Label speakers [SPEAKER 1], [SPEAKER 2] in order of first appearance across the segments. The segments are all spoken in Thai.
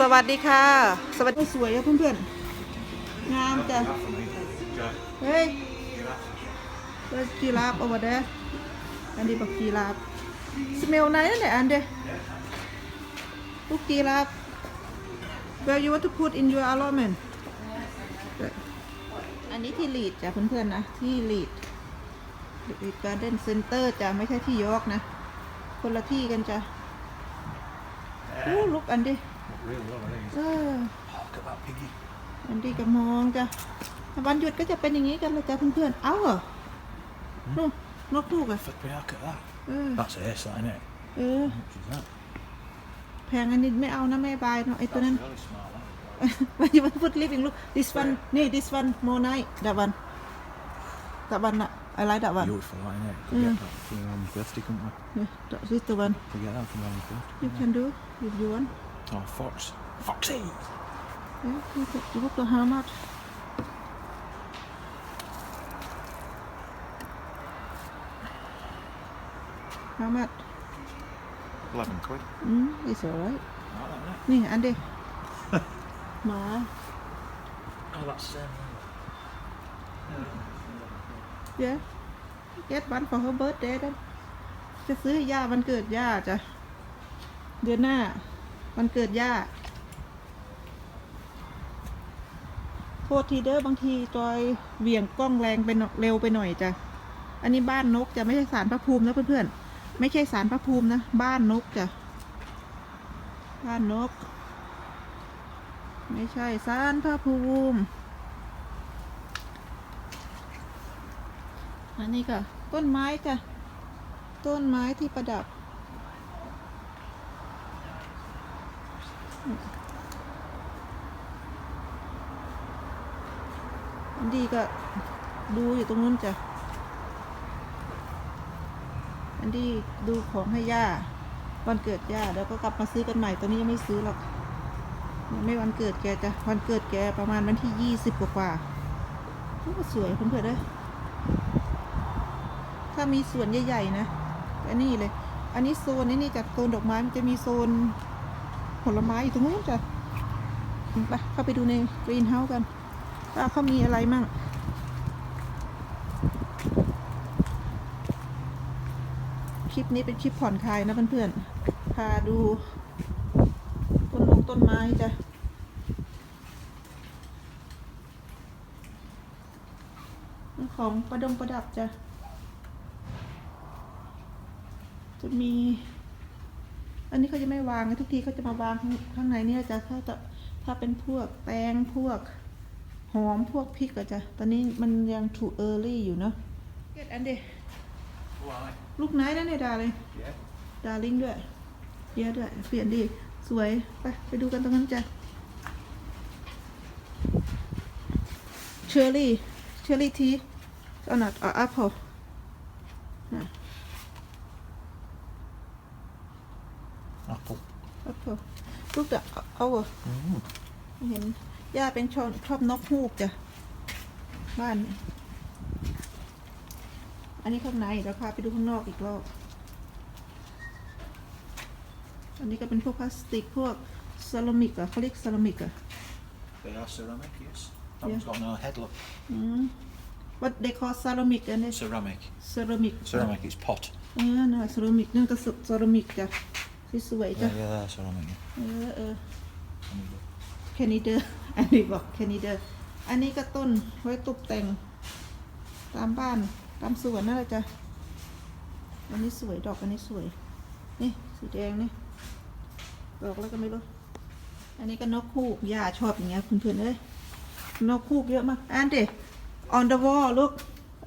[SPEAKER 1] สวัสดีค่ะ สวัสดีสวยอะเพื่อนๆงามจ้ะเฮ้ยเฮ้ยจีราฟเอามาเด้อันนี้บักจีราฟสเมลไหนนั่นแหละอันเด้ลูกจีราฟ where you want to put in your allotment อันนี้ที่ลีดจ้ะเพื่อนๆนะ ที่ลีดลีดการ์เด้นเซ็นเตอร์จ้ะ ไม่ใช่ที่ยอกนะ คนละที่กันจ้ะอู้ลูกอันดิ
[SPEAKER 2] Real well, I think.
[SPEAKER 1] เออ
[SPEAKER 2] Oh, look at that piggy.
[SPEAKER 1] อันดีก็มองจ้ะวันหยุดก็จะเป็นอย่างนี้กันเลยจ้ะเพื่อนๆ เอ้าเหรอ นู่นนกลูกอะ
[SPEAKER 2] Flip me, look at that.
[SPEAKER 1] เออ
[SPEAKER 2] That's ace, that, isn't it?
[SPEAKER 1] เออ
[SPEAKER 2] How much is that?
[SPEAKER 1] แพงอันนี้ไม่เอานะแม่บายเนาะไอตัวนั้น
[SPEAKER 2] Really smart, that.
[SPEAKER 1] วันนี้มันพูดลิฟต์ลูก this one นี่ this one more night that one that one อะ I like that one
[SPEAKER 2] Beautiful, that, isn't it? Could
[SPEAKER 1] Mm.
[SPEAKER 2] get that for your mum's birthday, couldn't we?
[SPEAKER 1] นี่ this the one
[SPEAKER 2] Could get that for your mum's birthday.
[SPEAKER 1] you can do if you want
[SPEAKER 2] Oh, fox. Foxy!
[SPEAKER 1] yeah you can you look the how much how much
[SPEAKER 2] 11 quid.
[SPEAKER 1] อืม it's alright
[SPEAKER 2] Like that, isn't
[SPEAKER 1] นี่อันเดียหมา
[SPEAKER 2] it? Oh, that's... Um,
[SPEAKER 1] yeah get one for her birthday นั่นจะซื้อย่าวันเกิดย่าจ้ะ เดือนหน้า วันเกิดย่าโทษทีเด้อบางทีจอยเหวี่ยงกล้องแรงไปเร็วไปหน่อยจ้ะ อันนี้บ้านนกจะไม่ใช่สารพระภูมินะเพื่อนๆ ไม่ใช่สารพระภูมินะ บ้านนกจ้ะ บ้านนก ไม่ใช่สารพระภูมิ อันนี้ก็ต้นไม้จ้ะ ต้นไม้ที่ประดับ อัน ดีก็ดูอยู่ตรงนู้นจ้ะ อันดีดูของให้ย่า วันเกิดย่าแล้วก็กลับมาซื้อกันใหม่ ตอนนี้ยังไม่ซื้อหรอก ไม่วันเกิดแกจ้ะ วันเกิดแกประมาณวันที่ยี่สิบกว่าๆโอ้สวยเพื่อนๆเลยถ้ามีสวนใหญ่ๆนะอันนี้เลย อันนี้โซนนี้นี่จากโซนดอกไม้มันจะมีโซน ผลไม้อยู่ตรงนู้นจ้ะไปเข้าไปดูในกรีนเฮาส์กันว่าเขามีอะไรมั่งคลิปนี้เป็นคลิปผ่อนคลายนะเพื่อนๆพาดูต้นมงต้นไม้จ้ะของประดงประดับจ้ะจะมี อันนี้เขาจะไม่วางนะทุกทีเขาจะมาวางข้างางในเนี่ยจะถ้าจะถ้าเป็นพวกแตงพวกหอมพวกพริกอะจ้ะตอนนี้มันยัง too early อยู่เนาะเก็ดอันเดลูกไนนั่นเนี่ยดาเลย
[SPEAKER 2] Yeah.
[SPEAKER 1] ดาลิงด้วยเยอะด้วยเปลี่ยนดีสวยไปไปดูกันตรงนั้นจ้ะเชอร์รี่เชอร์รี่ทีเอาหน่อยเอแอปเปิล
[SPEAKER 2] Apple.
[SPEAKER 1] แอปเปิ ลลูกเดเอาเอาเหรอ
[SPEAKER 2] Mm.
[SPEAKER 1] เห็นย่าเป็นชอบชอบนกฮูกจ้ะบ้านเนี่ยอันนี้ข้างในเดี๋ยวพาไปดูข้างนอกอีกรอบอันนี้ก็เป็นพวกพลาสติกพวกเซรามิกอะเขาเรียกเซรามิกอะ
[SPEAKER 2] They are ceramic, yes. That one's got no head, look.
[SPEAKER 1] อืม what they call ceramic อันนี้
[SPEAKER 2] Ceramic.
[SPEAKER 1] ceramic
[SPEAKER 2] Ceramic, it's pot.
[SPEAKER 1] เออน่ะ ceramic นั่ นก็เซรามิกจ้ะสวยๆจ้ะ
[SPEAKER 2] Yeah, yeah, they're ceramic. yeah.
[SPEAKER 1] เออเออ
[SPEAKER 2] And we go.
[SPEAKER 1] แคนิเดอร์อันนี้บอกแคนิเดอร์อันนี้ก็ต้นไว้ตกแต่ง ตามบ้านตามสวนนั่นแหละจ้ะอันนี้สวยดอกอันนี้สวย นี่สีแดงนี่ดอกแล้วก็ไม่รู้ อันนี้ก็นกคูกย่าชอบอย่างเงี้ยเพื่อนๆเอ้ยนกคูกเยอะมากอันเด on the wall look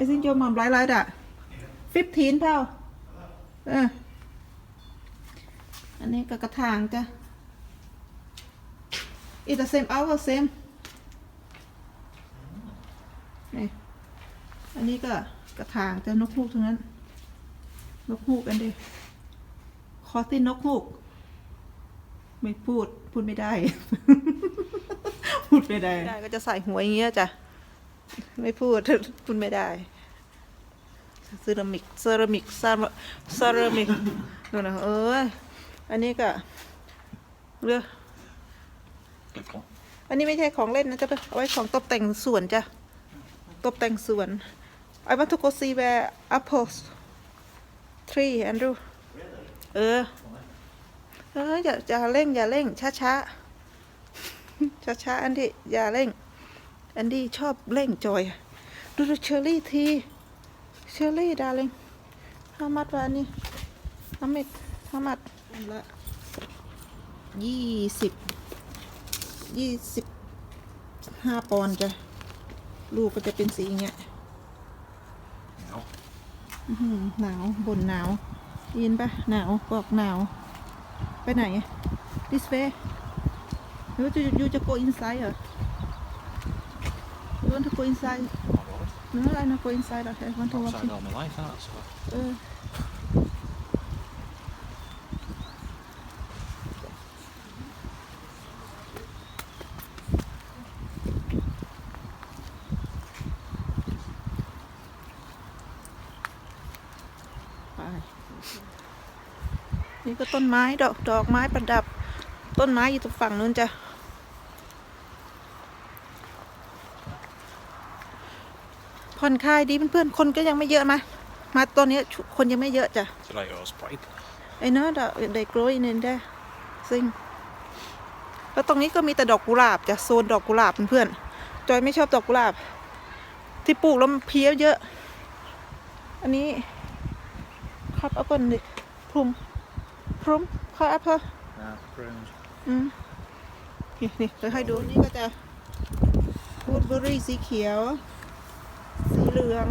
[SPEAKER 1] I think your mom like like that 15เท่าเออ อันนี้ก็กระถางจ้ะ It's the same hour same นี่อันนี้ก็กระถางจะนกฮูกทั้งนั้น นกฮูกกันดิคอตินนกฮูก ไม่พูด พูดไม่ได้ พูดไม่ได้ ได้ก็จะใส่หัวอย่างเงี้ยจ้ะ ไม่พูด พูดไม่ได้เซรามิกเซรามิกเซราเซรามิกดูนะเออ อันนี้ก็เรือ
[SPEAKER 2] Good call.
[SPEAKER 1] อันนี้ไม่ใช่ของเล่นนะจะไปเอาไว้ของตกแต่งสวนจ้ะ ตกแต่งสวน I want to go see where apples tree Andrew เออ เอออย่าอย่าเร่ง อย่าเร่ง ช้าช้าช้าช้าๆอันดี้อย่าเร่ง อันดี้ชอบเร่งจอย ดูดูเชอรี่ทีเชอรี่ดาริง how much วะอันนี้ how much how much อันละยี่สิบยี่สิบห้าปอนด์จ้ะ ลูกก็จะเป็นสีอย่างเงี้ย
[SPEAKER 2] No.
[SPEAKER 1] อื้อหือหนาวบ่นหนาวได้ยินปะหนาวบอกหนาว ไปไหน this way หรือจะยูจะ go inside เหรอ you want to go inside
[SPEAKER 2] Not bothered.
[SPEAKER 1] no I not go inside I want to walk
[SPEAKER 2] Outside
[SPEAKER 1] in
[SPEAKER 2] all my life, that, so.
[SPEAKER 1] เออ ไป นี่ก็ต้นไม้ดอกดอกไม้ประดับ ต้นไม้อยู่ตรงฝั่งนู้นจ้ะผ่อนคลายดีเพื่อนๆคนก็ยังไม่เยอะมามาตอนนี้คนยังไม่เยอะจ้ะ
[SPEAKER 2] Today I was bright.
[SPEAKER 1] I know that they grow in in there ซิงแล้วตรงนี้ก็มีแต่ดอกกุหลาบจ้ะโซนดอกกุหลาบเพื่อนๆจอยไม่ชอบดอกกุหลาบ ที่ปลูกแล้วมันเพี้ยเยอะ อันนี้คับแอปเปิลดิพรุม พรุมคับแอปเปิล
[SPEAKER 2] Nah, prunes.
[SPEAKER 1] อืมนี่นี่เดี๋ยวให้ดูนี่ก็จะบูดเบอรี่สีเขียว สีเหลือง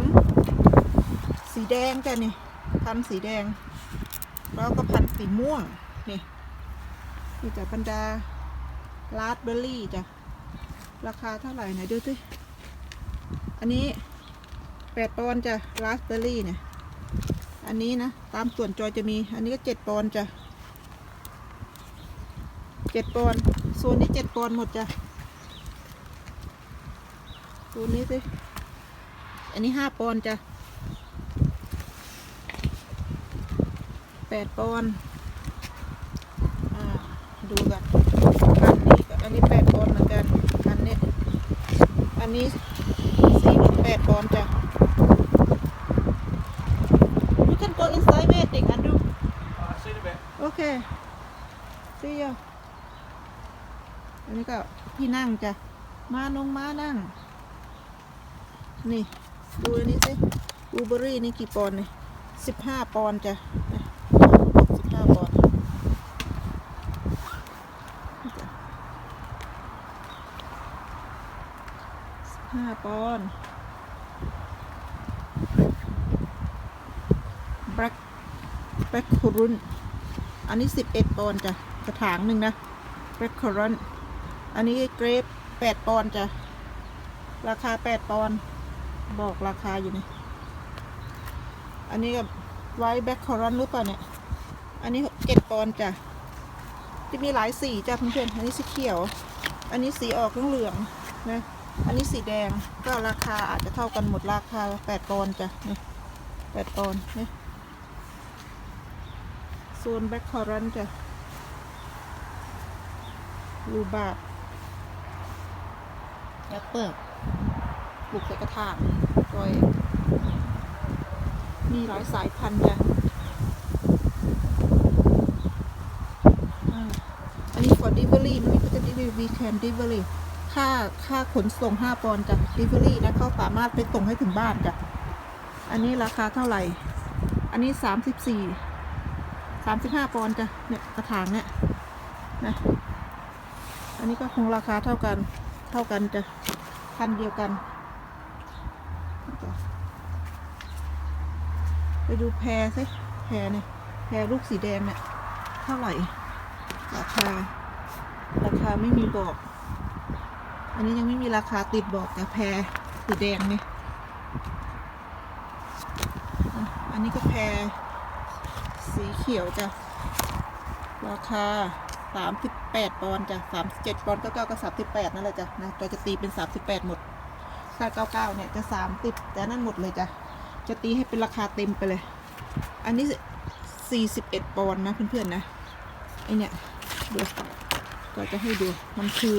[SPEAKER 1] สีแดงจ้ะนี่พันธุ์สีแดง แล้วก็พันธุ์สีม่วง นี่ นี่จะบรรดาลาสเบอร์รี่จ้ะ ราคาเท่าไหร่ไหนดูสิอันนี้แปดปอนด์จ้ะลาสเบอร์รี่เนี่ย อันนี้นะ ตามส่วนจอยจะมี อันนี้ก็เจ็ดปอนจ้ะเจ็ดปอนด์โซนนี้เจ็ดปอนหมดจ้ะโซนนี้สิอันนี้ห้าปอนจ้ะแปดปอนอดูกันอันนี้อันนี้แปดปอนเหมือนกัน อันนี้ อันนี้สี่หมื่นแปดปอนจ้ะ You can go inside waiting and do
[SPEAKER 2] Oh, I've seen a bit.
[SPEAKER 1] โอเค see you อันนี้ก็ที่นั่งจ้ะ มาลงมานั่ง นี่ ดูอันนี้สิบูเบอรี่นี่กี่ปอนด์เนี่ยสิบห้าปอนด์จ้ะสิบห้าปอนด์สิบห้าปอนด์ black black currant อันนี้สิบเอ็ดปอนด์จ้ะ กระถางหนึ่งนะ black currant อันนี้เกรปแปดปอนด์จ้ะ ราคาแปดปอนด์บอกราคาอยู่นี่ อันนี้กับไวท์แบ็คคอรันหรือเปล่าเนี่ย อันนี้เจ็ดปอนด์จ้ะที่มีหลายสีจ้ะเพื่อนๆอันนี้สีเขียว อันนี้สีออกเหลืองๆนะ อันนี้สีแดงก็ราคาอาจจะเท่ากันหมดราคาแปดปอนด์จ้ะนี่แปดปอนด์นี่โซนแบ็คคอรันจ้ะ รูบาบแอปเปิลปลูกใส่กระถางโดยมีหลายสายพันธุ์จ้ะอ่าอันนี้ for delivery มันก็จะ delivery we can delivery ค่าค่าขนส่ง 5 ปอนด์จ้ะ delivery นะเขาสามารถไปส่งให้ถึงบ้านจ้ะ อันนี้ราคาเท่าไหร่ อันนี้ 34 35 ปอนด์จ้ะ เนี่ยกระถางเนี่ยนะ อันนี้ก็คงราคาเท่ากัน เท่ากันจะพันเดียวกัน ไปดูแพรสิแพรเนี่ยแพรลูกสีแดงเนี่ยเท่าไหร่ ราคา ราคาไม่มีบอก อันนี้ยังไม่มีราคาติดบอกแต่แพรสีแดงเนี่ยอันนี้ก็แพรสีเขียวจ้ะราคาสามสิบ แปดปอนด์จ้ะสามเจ็ดปอนด์เก้าเก้าก็สามสิบแปดนั่นแหละจ้ะนะเราจะตีเป็นสามสิบแปดหมดถ้าเก้าเก้าเนี่ยจะสามสิบแต่นั่นหมดเลยจ้ะจะตีให้เป็นราคาเต็มไปเลย อันนี้สี่สิบเอ็ดปอนด์นะเพื่อนๆนะไอเนี่ยดูก็จะให้ดูมันคือ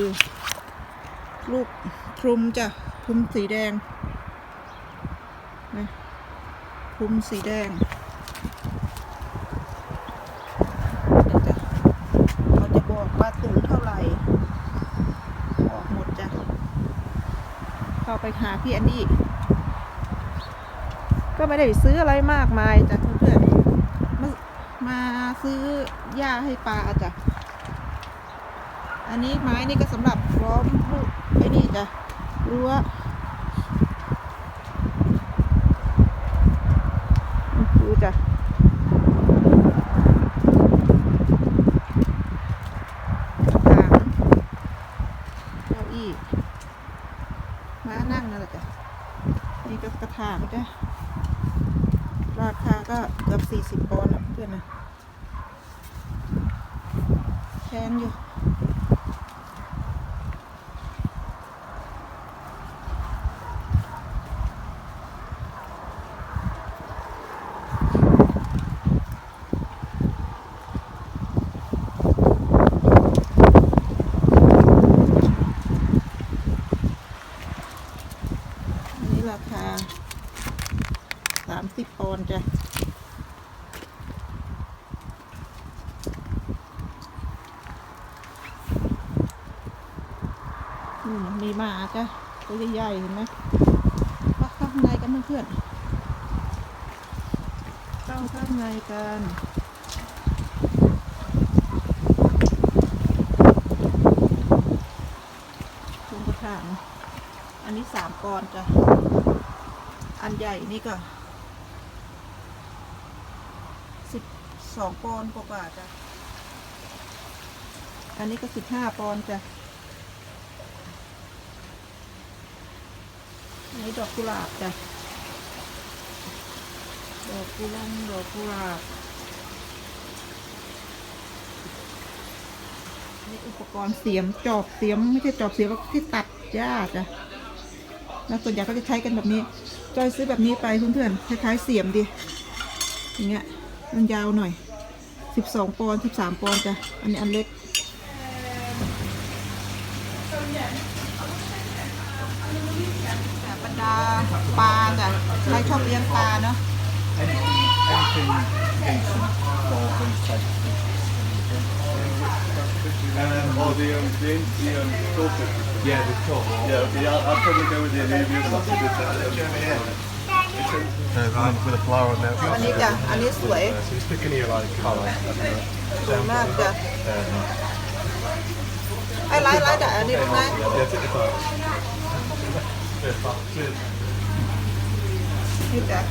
[SPEAKER 1] ลูกคลุมจ้ะคลุมสีแดงนะคลุมสีแดงเดี๋ยวจะเขาจะบอกว่าสูงเท่าไหร่บอกหมดจ้ะเข้า ไปหาพี่อันนี้ก็ไม่ได้ซื้ออะไรมากมายจ้ะเพื่อนๆมามาซื้อหญ้าให้ปลาจ้ะอันนี้ไม้นี่ก็สำหรับล้อมไอ้นี่จ้ะรั้วดูจ้ะกระถางเก้าอี้ม้านั่งนั่นแหละจ้ะ นี่ก็กระถางจ้ะ ราคาก็เกือบสี่สิบปอนด์นะเพื่อนนะ แพงอยู่ อันนี้ราคาสามสิบปอนด์จ้ะ อื มมีหมาจ้ะตัวใหญ่ๆเห็นไหมเข้าข้างในกันเพื่อนเข้าข้างในกันถุงกระถางอันนี้สามปอนด์จ้ะ อันใหญ่นี่ก็สิบสองปอนด์กว่าจ้ะ อันนี้ก็สิบห้าปอนด์จ้ะ อันนี้ดอกกุหลาบจ้ะ ดอกกุหลาบดอกกุหลาบนี่อุปกรณ์เสียมจอบเสียมไม่ใช่จอบเสียมที่ตัดหญ้าจ้ะแล้วส่วนใหญ่ก็จะใช้กันแบบนี้จอยซื้อแบบนี้ไปเพื่อนๆคล้ายๆเสียมดิอย่างเงี้ยมันยาวหน่อยสิบสองปอนสิบสามปอนจ้ะอันนี้อันเล็ก ปลาจ้ะใครชอบเลี้ยงปลาเนาะ
[SPEAKER 2] Anything, anything decent for these types of things.
[SPEAKER 3] Um, or the um, the, the um, crawfish.
[SPEAKER 2] Yeah, the top.
[SPEAKER 3] Yeah, okay, yeah, I'll, I'll probably go with the Anubius. That's a good
[SPEAKER 4] Uh, one with a flower on there.
[SPEAKER 1] อันนี้จ้ะ อันนี้สวย
[SPEAKER 4] So he's picking here like colour.
[SPEAKER 1] สวยมากจ้ะไอ้ไลท์ไลท์จ้ะอันนี้เป็นไง
[SPEAKER 4] Yeah, take your time.
[SPEAKER 1] นี่จ้ะ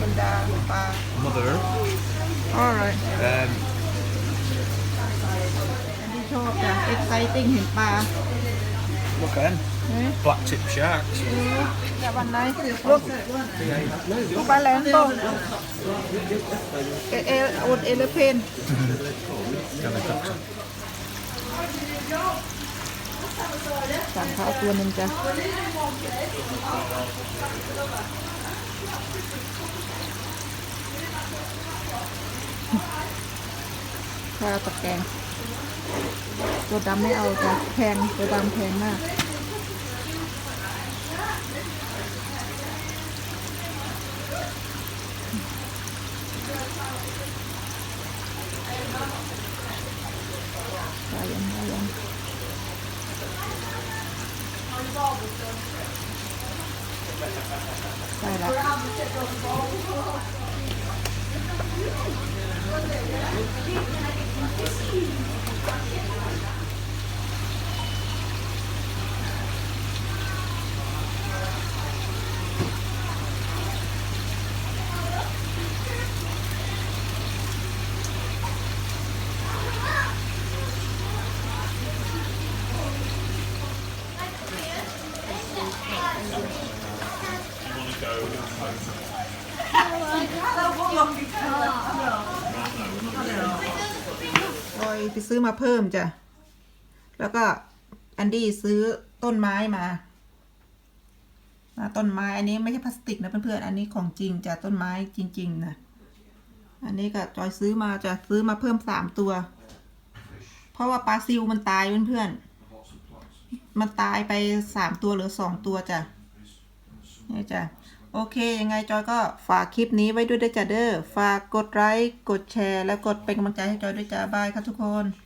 [SPEAKER 1] บรรดาปลา
[SPEAKER 4] Mother Earth.
[SPEAKER 1] alright
[SPEAKER 4] Um,
[SPEAKER 1] อันที่ชอบจ้ะ exciting เห็นปลา
[SPEAKER 2] Look at them.
[SPEAKER 1] เฮ้ย
[SPEAKER 2] Black tip sharks.
[SPEAKER 1] เออแต่วันไหนลูก ลูกปลามโตเอเออดเอเลเพนสั่งข้าวตัวหนึ่งจ้ะข้าวตะแกงตัวดำไม่เอาจ้ะแพงตัวดำแพงมาก ได้ยังได้ยังได้ละโอยไป ซื้อมาเพิ่มจ้ะ แล้วก็อันดี้ซื้อต้นไม้มามาต้นไม้อันนี้ไม่ใช่พลาสติกนะเพื่อนๆ อันนี้ของจริงจ้ะต้นไม้จริง ๆนะ อันนี้ก็จอยซื้อมาจะซื้อมาเพิ่มสามตัว เพราะว่าปลาซิวมันตายเพื่อนๆ มันตายไปสามตัวหรือสองตัวจ้ะนี่จ้ะ โอเค ยังไงจอยก็ฝากคลิปนี้ไว้ด้วยด้วยจ้ะเด้อ ฝากกดไลค์ กดแชร์ แล้วกดเป็นกำลังใจให้จอยด้วยจ้าบายครับทุกคน